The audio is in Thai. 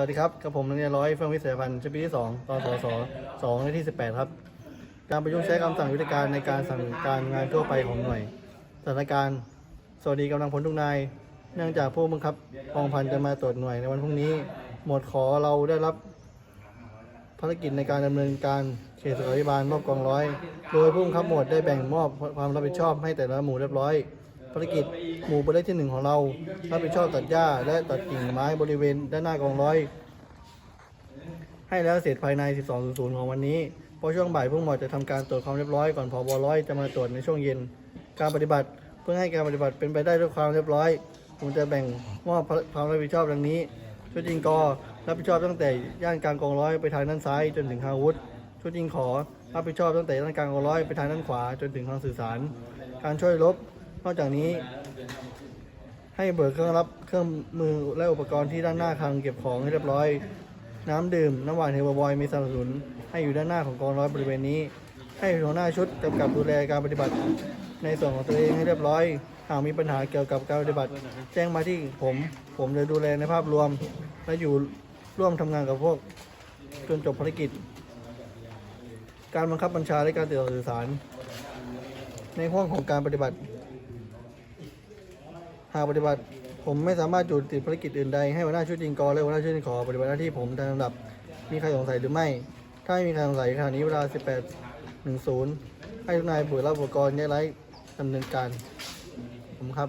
วัสดีครับกับผมนักเรียนร้อยเฟื่องวิเศษพันธ์ชั้นปีที่สองตอนสสสองในที่สิบแปดครับ การประยุกต์ใช้คำสั่งวิธีการในการสั่งการงานทั่วไปของหน่วย สถานการณ์ สวัสดีกำลังพลทุกนาย เนื่องจากผู้บังคับกองพันจะมาตรวจหน่วยในวันพรุ่งนี้ หมวดขอเราได้รับภารกิจในการดำเนินการเขตสุขาภิบาลมอบกองร้อย โดยผู้บังคับหมวดได้แบ่งมอบความรับผิดชอบให้แต่ละหมู่เรียบร้อย ภารกิจหมู่ประเภทที่หนึ่งของเรารับผิดชอบตัดหญ้าและตัดกิ่งไม้บริเวณด้านหน้ากองร้อย ให้แล้วเสร็จภายใน 12.00 ของวันนี้เพราะช่วงบ่ายผู้หมวดจะทำการตรวจความเรียบร้อยก่อนผบร้อยจะมาตรวจในช่วงเย็น การปฏิบัติเพื่อให้การปฏิบัติเป็นไปได้ด้วยความเรียบร้อยผมจะแบ่งมอบความรับผิดชอบดังนี้ ชุดยิงกอรับผิดชอบตั้งแต่ย่านกลางกองร้อยไปทางด้านซ้ายจนถึงทางวุธชุดยิงขอรับผิดชอบตั้งแต่ด้านกลางกองร้อยไปทางด้านขวาจนถึงทางสื่อสาร การช่วยรบ นอกจากนี้ให้เบิกเครื่องรับเครื่องมือและอุปกรณ์ที่ด้านหน้าคลังเก็บของให้เรียบร้อย น้ำดื่ม น้ำหวานเฮลบอยมีสนับสนุน ให้อยู่ด้านหน้าของกองร้อยบริเวณนี้ ให้หัวหน้าชุดกำกับดูแลการปฏิบัติ ในส่วนของตัวเองให้เรียบร้อย หากมีปัญหาเกี่ยวกับการปฏิบัติ แจ้งมาที่ผม ผมจะดูแลในภาพรวม และอยู่ร่วมทำงานกับพวกจนจบภารกิจ การบังคับบัญชาและการติดต่อสื่อสาร ในห้องของการปฏิบัติากปฏิบัติ ผมไม่สามารถอยู่ติดภารกิจอื่นใดให้หัวหน้าชุดยิงกอและหัวหน้าชุดยิงขอปฏิบัติหน้าที่ผมตามลำดับ มีใครสงสัยหรือไม่ ถ้าไม่มีใครสงสัยขณะนี้เวลา 18.10 ให้ทุกนายเปิดรับอุปกรณ์แยกไร้ดำเนินการ ผมครับ